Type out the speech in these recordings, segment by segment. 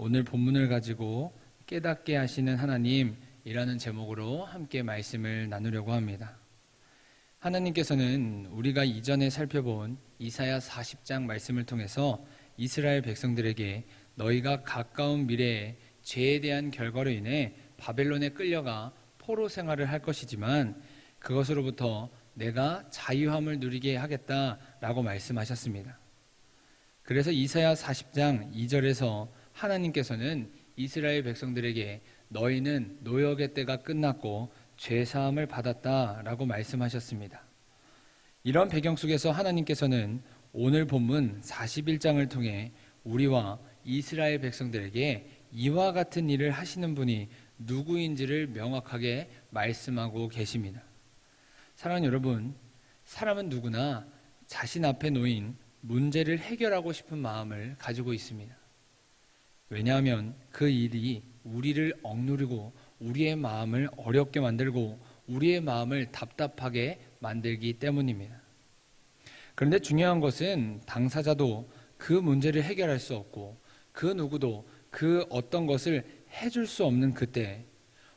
오늘 본문을 가지고 깨닫게 하시는 하나님이라는 제목으로 함께 말씀을 나누려고 합니다. 하나님께서는 우리가 이전에 살펴본 이사야 40장 말씀을 통해서 이스라엘 백성들에게 너희가 가까운 미래에 죄에 대한 결과로 인해 바벨론에 끌려가 포로 생활을 할 것이지만 그것으로부터 내가 자유함을 누리게 하겠다라고 말씀하셨습니다. 그래서 이사야 40장 2절에서 하나님께서는 이스라엘 백성들에게 너희는 노역의 때가 끝났고 죄 사함을 받았다라고 말씀하셨습니다. 이런 배경 속에서 하나님께서는 오늘 본문 41장을 통해 우리와 이스라엘 백성들에게 이와 같은 일을 하시는 분이 누구인지를 명확하게 말씀하고 계십니다. 사랑하는 여러분, 사람은 누구나 자신 앞에 놓인 문제를 해결하고 싶은 마음을 가지고 있습니다. 왜냐하면 그 일이 우리를 억누르고 우리의 마음을 어렵게 만들고 우리의 마음을 답답하게 만들기 때문입니다. 그런데 중요한 것은 당사자도 그 문제를 해결할 수 없고 그 누구도 그 어떤 것을 해줄 수 없는 그때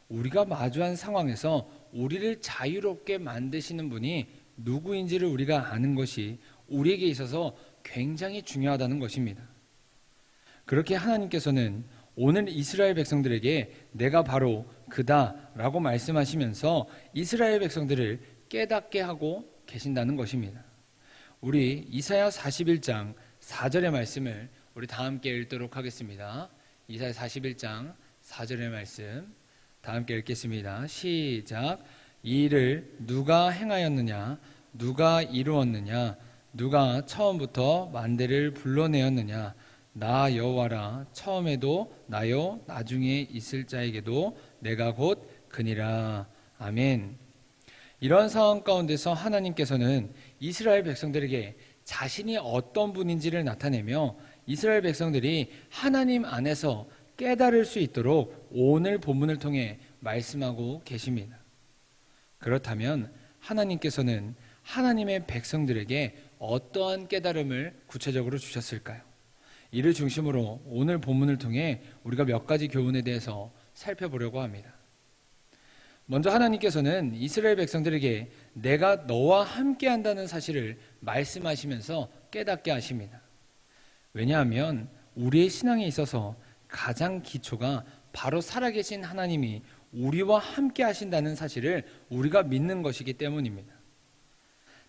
우리가 마주한 상황에서 우리를 자유롭게 만드시는 분이 누구인지를 우리가 아는 것이 우리에게 있어서 굉장히 중요하다는 것입니다. 그렇게 하나님께서는 오늘 이스라엘 백성들에게 내가 바로 그다라고 말씀하시면서 이스라엘 백성들을 깨닫게 하고 계신다는 것입니다. 우리 이사야 41장 4절의 말씀을 우리 다 함께 읽도록 하겠습니다. 이사야 41장 4절의 말씀 다 함께 읽겠습니다. 시작. 이 일을 누가 행하였느냐? 누가 이루었느냐? 누가 처음부터 만대를 불러내었느냐? 나 여호와라 처음에도 나요 나중에 있을 자에게도 내가 곧 그니라 아멘. 이런 상황 가운데서 하나님께서는 이스라엘 백성들에게 자신이 어떤 분인지를 나타내며 이스라엘 백성들이 하나님 안에서 깨달을 수 있도록 오늘 본문을 통해 말씀하고 계십니다. 그렇다면 하나님께서는 하나님의 백성들에게 어떠한 깨달음을 구체적으로 주셨을까요? 이를 중심으로 오늘 본문을 통해 우리가 몇 가지 교훈에 대해서 살펴보려고 합니다. 먼저 하나님께서는 이스라엘 백성들에게 내가 너와 함께 한다는 사실을 말씀하시면서 깨닫게 하십니다. 왜냐하면 우리의 신앙에 있어서 가장 기초가 바로 살아계신 하나님이 우리와 함께 하신다는 사실을 우리가 믿는 것이기 때문입니다.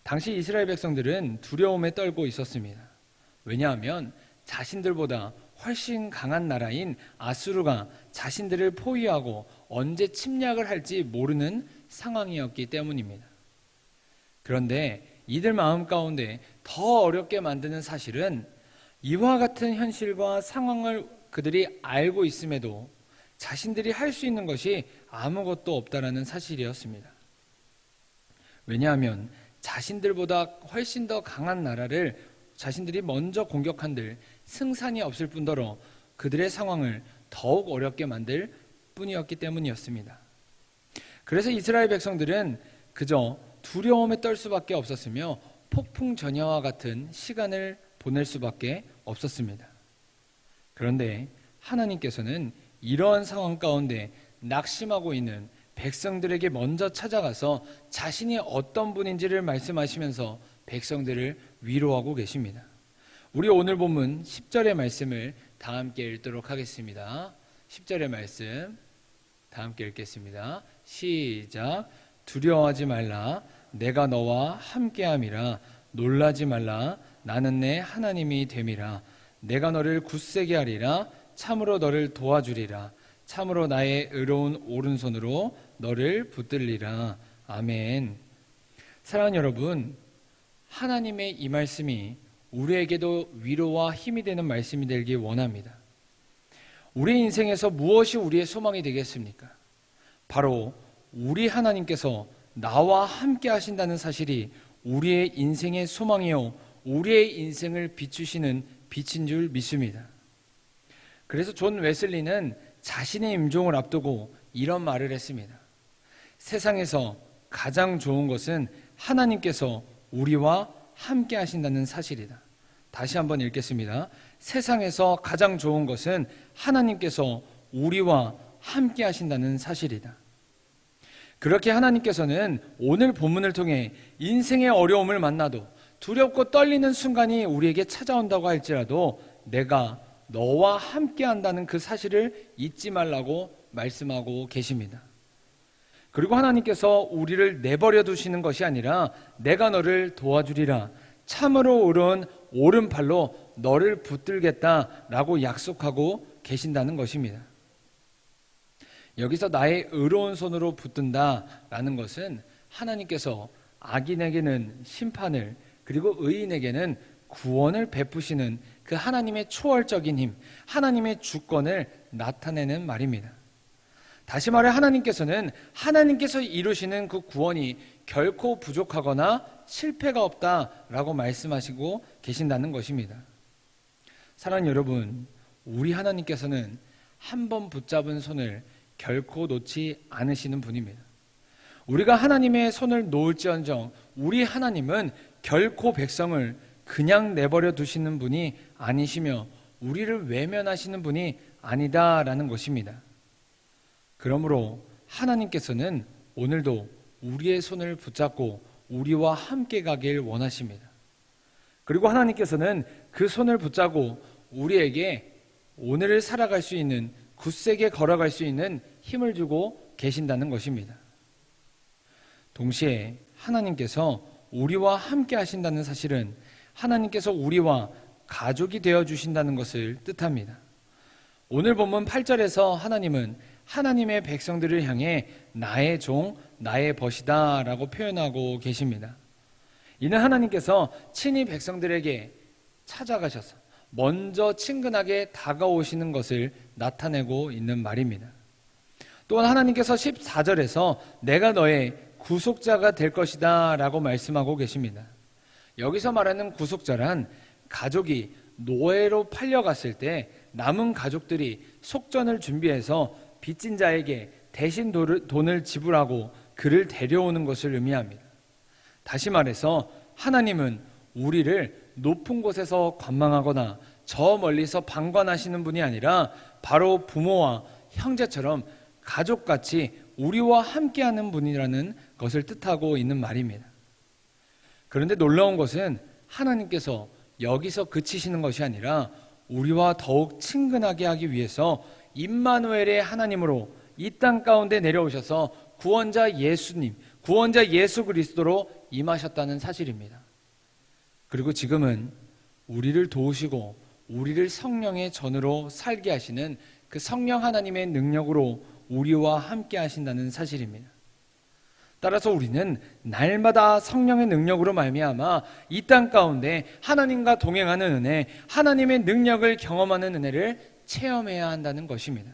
당시 이스라엘 백성들은 두려움에 떨고 있었습니다. 왜냐하면 자신들보다 훨씬 강한 나라인 아수르가 자신들을 포위하고 언제 침략을 할지 모르는 상황이었기 때문입니다. 그런데 이들 마음 가운데 더 어렵게 만드는 사실은 이와 같은 현실과 상황을 그들이 알고 있음에도 자신들이 할 수 있는 것이 아무것도 없다라는 사실이었습니다. 왜냐하면 자신들보다 훨씬 더 강한 나라를 자신들이 먼저 공격한들 승산이 없을 뿐더러 그들의 상황을 더욱 어렵게 만들 뿐이었기 때문이었습니다. 그래서 이스라엘 백성들은 그저 두려움에 떨 수밖에 없었으며 폭풍 전야와 같은 시간을 보낼 수밖에 없었습니다. 그런데 하나님께서는 이러한 상황 가운데 낙심하고 있는 백성들에게 먼저 찾아가서 자신이 어떤 분인지를 말씀하시면서 백성들을 위로하고 계십니다. 우리 오늘 본문 10절의 말씀을 다 함께 읽도록 하겠습니다. 10절의 말씀 다 함께 읽겠습니다. 시작. 두려워하지 말라. 내가 너와 함께함이라. 놀라지 말라. 나는 내 하나님이 됨이라. 내가 너를 굳세게 하리라. 참으로 너를 도와주리라. 참으로 나의 의로운 오른손으로 너를 붙들리라. 아멘. 사랑하는 여러분, 하나님의 이 말씀이 우리에게도 위로와 힘이 되는 말씀이 되길 원합니다. 우리 인생에서 무엇이 우리의 소망이 되겠습니까? 바로 우리 하나님께서 나와 함께 하신다는 사실이 우리의 인생의 소망이요, 우리의 인생을 비추시는 빛인 줄 믿습니다. 그래서 존 웨슬리는 자신의 임종을 앞두고 이런 말을 했습니다. 세상에서 가장 좋은 것은 하나님께서 우리와 함께 하신다는 사실이다. 다시 한번 읽겠습니다. 세상에서 가장 좋은 것은 하나님께서 우리와 함께 하신다는 사실이다. 그렇게 하나님께서는 오늘 본문을 통해 인생의 어려움을 만나도 두렵고 떨리는 순간이 우리에게 찾아온다고 할지라도 내가 너와 함께 한다는 그 사실을 잊지 말라고 말씀하고 계십니다. 그리고 하나님께서 우리를 내버려 두시는 것이 아니라 내가 너를 도와주리라. 참으로 의로운 오른팔로 너를 붙들겠다라고 약속하고 계신다는 것입니다. 여기서 나의 의로운 손으로 붙든다라는 것은 하나님께서 악인에게는 심판을 그리고 의인에게는 구원을 베푸시는 그 하나님의 초월적인 힘, 하나님의 주권을 나타내는 말입니다. 다시 말해 하나님께서는 하나님께서 이루시는 그 구원이 결코 부족하거나 실패가 없다라고 말씀하시고 계신다는 것입니다. 사랑하는 여러분, 우리 하나님께서는 한 번 붙잡은 손을 결코 놓지 않으시는 분입니다. 우리가 하나님의 손을 놓을지언정 우리 하나님은 결코 백성을 그냥 내버려 두시는 분이 아니시며 우리를 외면하시는 분이 아니다라는 것입니다. 그러므로 하나님께서는 오늘도 우리의 손을 붙잡고 우리와 함께 가길 원하십니다. 그리고 하나님께서는 그 손을 붙잡고 우리에게 오늘을 살아갈 수 있는 굳세게 걸어갈 수 있는 힘을 주고 계신다는 것입니다. 동시에 하나님께서 우리와 함께 하신다는 사실은 하나님께서 우리와 가족이 되어 주신다는 것을 뜻합니다. 오늘 본문 8절에서 하나님은 하나님의 백성들을 향해 나의 종, 나의 벗이다 라고 표현하고 계십니다. 이는 하나님께서 친히 백성들에게 찾아가셔서 먼저 친근하게 다가오시는 것을 나타내고 있는 말입니다. 또한 하나님께서 14절에서 내가 너의 구속자가 될 것이다 라고 말씀하고 계십니다. 여기서 말하는 구속자란 가족이 노예로 팔려갔을 때 남은 가족들이 속전을 준비해서 빚진 자에게 대신 돈을 지불하고 그를 데려오는 것을 의미합니다. 다시 말해서 하나님은 우리를 높은 곳에서 관망하거나 저 멀리서 방관하시는 분이 아니라 바로 부모와 형제처럼 가족같이 우리와 함께하는 분이라는 것을 뜻하고 있는 말입니다. 그런데 놀라운 것은 하나님께서 여기서 그치시는 것이 아니라 우리와 더욱 친근하게 하기 위해서 임마누엘의 하나님으로 이 땅 가운데 내려오셔서 구원자 예수님, 구원자 예수 그리스도로 임하셨다는 사실입니다. 그리고 지금은 우리를 도우시고 우리를 성령의 전으로 살게 하시는 그 성령 하나님의 능력으로 우리와 함께 하신다는 사실입니다. 따라서 우리는 날마다 성령의 능력으로 말미암아 이 땅 가운데 하나님과 동행하는 은혜, 하나님의 능력을 경험하는 은혜를 체험해야 한다는 것입니다.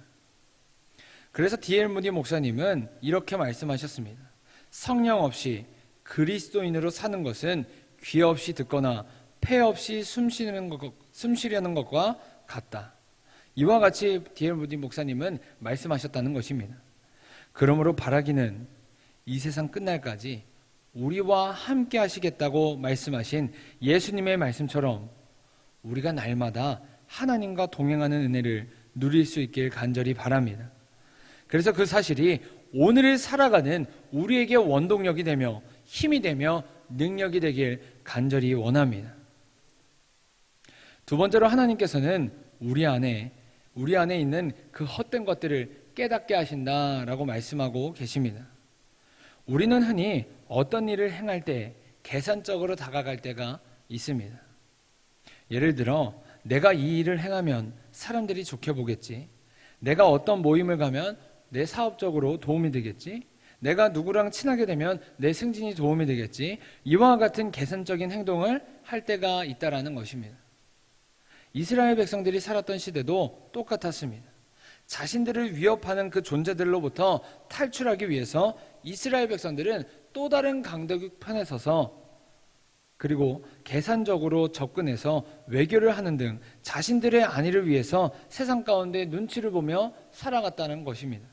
그래서 디엘 무디 목사님은 이렇게 말씀하셨습니다. 성령 없이 그리스도인으로 사는 것은 귀 없이 듣거나 폐 없이 숨쉬는 것, 숨쉬려는 것과 같다. 이와 같이 디엘 무디 목사님은 말씀하셨다는 것입니다. 그러므로 바라기는 이 세상 끝날까지 우리와 함께 하시겠다고 말씀하신 예수님의 말씀처럼 우리가 날마다 하나님과 동행하는 은혜를 누릴 수 있길 간절히 바랍니다. 그래서 그 사실이 오늘을 살아가는 우리에게 원동력이 되며 힘이 되며 능력이 되길 간절히 원합니다. 두 번째로 하나님께서는 우리 안에 우리 안에 있는 그 헛된 것들을 깨닫게 하신다라고 말씀하고 계십니다. 우리는 흔히 어떤 일을 행할 때 계산적으로 다가갈 때가 있습니다. 예를 들어, 내가 이 일을 행하면 사람들이 좋게 보겠지. 내가 어떤 모임을 가면 내 사업적으로 도움이 되겠지. 내가 누구랑 친하게 되면 내 승진이 도움이 되겠지. 이와 같은 계산적인 행동을 할 때가 있다라는 것입니다. 이스라엘 백성들이 살았던 시대도 똑같았습니다. 자신들을 위협하는 그 존재들로부터 탈출하기 위해서 이스라엘 백성들은 또 다른 강대국 편에 서서 그리고 계산적으로 접근해서 외교를 하는 등 자신들의 안위를 위해서 세상 가운데 눈치를 보며 살아갔다는 것입니다.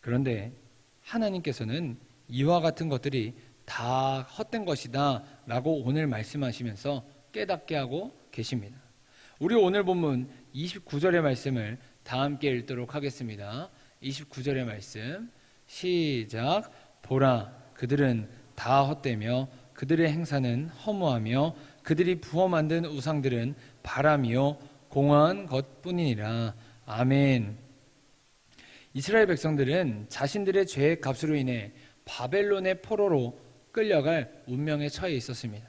그런데 하나님께서는 이와 같은 것들이 다 헛된 것이다 라고 오늘 말씀하시면서 깨닫게 하고 계십니다. 우리 오늘 본문 29절의 말씀을 다 함께 읽도록 하겠습니다. 29절의 말씀 시작 보라 그들은 다 헛되며 그들의 행사는 허무하며 그들이 부어 만든 우상들은 바람이요 공허한 것뿐이니라 아멘. 이스라엘 백성들은 자신들의 죄의 값으로 인해 바벨론의 포로로 끌려갈 운명에 처해 있었습니다.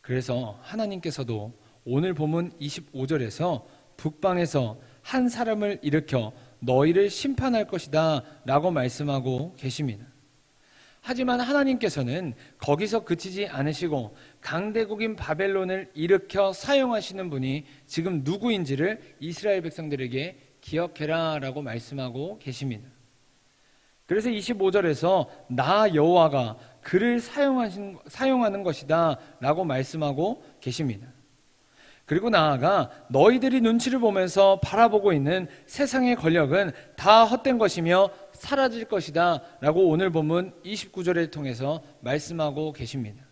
그래서 하나님께서도 오늘 본문 25절에서 북방에서 한 사람을 일으켜 너희를 심판할 것이다 라고 말씀하고 계십니다. 하지만 하나님께서는 거기서 그치지 않으시고 강대국인 바벨론을 일으켜 사용하시는 분이 지금 누구인지를 이스라엘 백성들에게 기억해라 라고 말씀하고 계십니다. 그래서 25절에서 나 여호와가 그를 사용하신, 사용하는 것이다 라고 말씀하고 계십니다. 그리고 나아가 너희들이 눈치를 보면서 바라보고 있는 세상의 권력은 다 헛된 것이며 사라질 것이다 라고 오늘 본문 29절을 통해서 말씀하고 계십니다.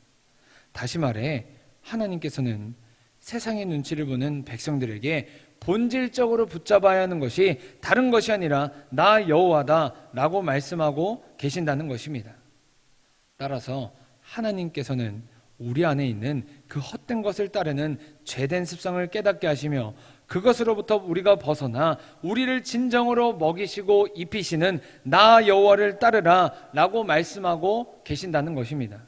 다시 말해 하나님께서는 세상의 눈치를 보는 백성들에게 본질적으로 붙잡아야 하는 것이 다른 것이 아니라 나 여호와다라고 말씀하고 계신다는 것입니다. 따라서 하나님께서는 우리 안에 있는 그 헛된 것을 따르는 죄된 습성을 깨닫게 하시며 그것으로부터 우리가 벗어나 우리를 진정으로 먹이시고 입히시는 나 여호와를 따르라라고 말씀하고 계신다는 것입니다.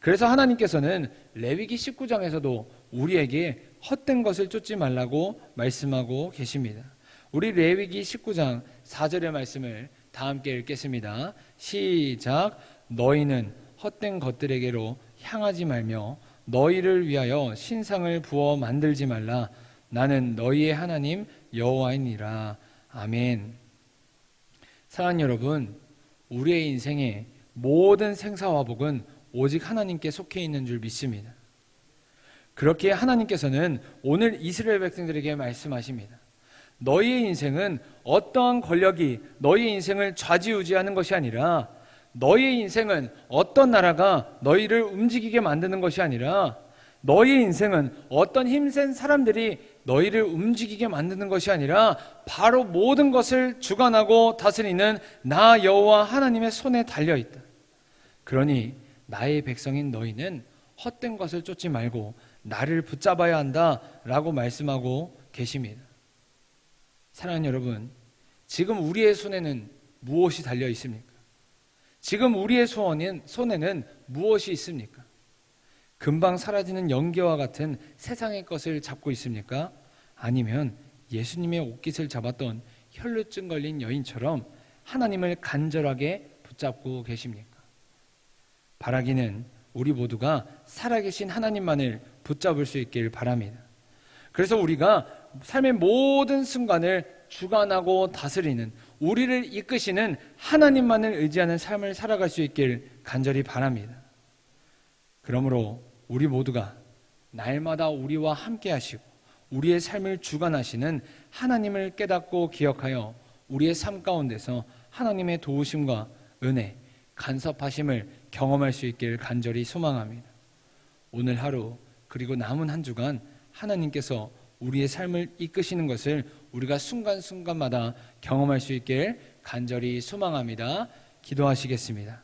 그래서 하나님께서는 레위기 19장에서도 우리에게 헛된 것을 쫓지 말라고 말씀하고 계십니다. 우리 레위기 19장 4절의 말씀을 다 함께 읽겠습니다. 시작. 너희는 헛된 것들에게로 향하지 말며 너희를 위하여 신상을 부어 만들지 말라. 나는 너희의 하나님 여호와이니라. 아멘. 사랑하는 여러분, 우리의 인생의 모든 생사화복은 오직 하나님께 속해 있는 줄 믿습니다. 그렇게 하나님께서는 오늘 이스라엘 백성들에게 말씀하십니다. 너희의 인생은 어떠한 권력이 너희의 인생을 좌지우지하는 것이 아니라 너희의 인생은 어떤 나라가 너희를 움직이게 만드는 것이 아니라 너희의 인생은 어떤 힘센 사람들이 너희를 움직이게 만드는 것이 아니라 바로 모든 것을 주관하고 다스리는 나 여호와 하나님의 손에 달려 있다. 그러니 나의 백성인 너희는 헛된 것을 쫓지 말고 나를 붙잡아야 한다라고 말씀하고 계십니다. 사랑하는 여러분, 지금 우리의 손에는 무엇이 달려 있습니까? 지금 우리의 소원인 손에는 무엇이 있습니까? 금방 사라지는 연기와 같은 세상의 것을 잡고 있습니까? 아니면 예수님의 옷깃을 잡았던 혈루증 걸린 여인처럼 하나님을 간절하게 붙잡고 계십니까? 바라기는 우리 모두가 살아계신 하나님만을 붙잡을 수 있길 바랍니다. 그래서 우리가 삶의 모든 순간을 주관하고 다스리는 우리를 이끄시는 하나님만을 의지하는 삶을 살아갈 수 있길 간절히 바랍니다. 그러므로 우리 모두가 날마다 우리와 함께 하시고 우리의 삶을 주관하시는 하나님을 깨닫고 기억하여 우리의 삶 가운데서 하나님의 도우심과 은혜, 간섭하심을 경험할 수 있길 간절히 소망합니다. 오늘 하루 그리고 남은 한 주간 하나님께서 우리의 삶을 이끄시는 것을 우리가 순간순간마다 경험할 수 있길 간절히 소망합니다. 기도하시겠습니다.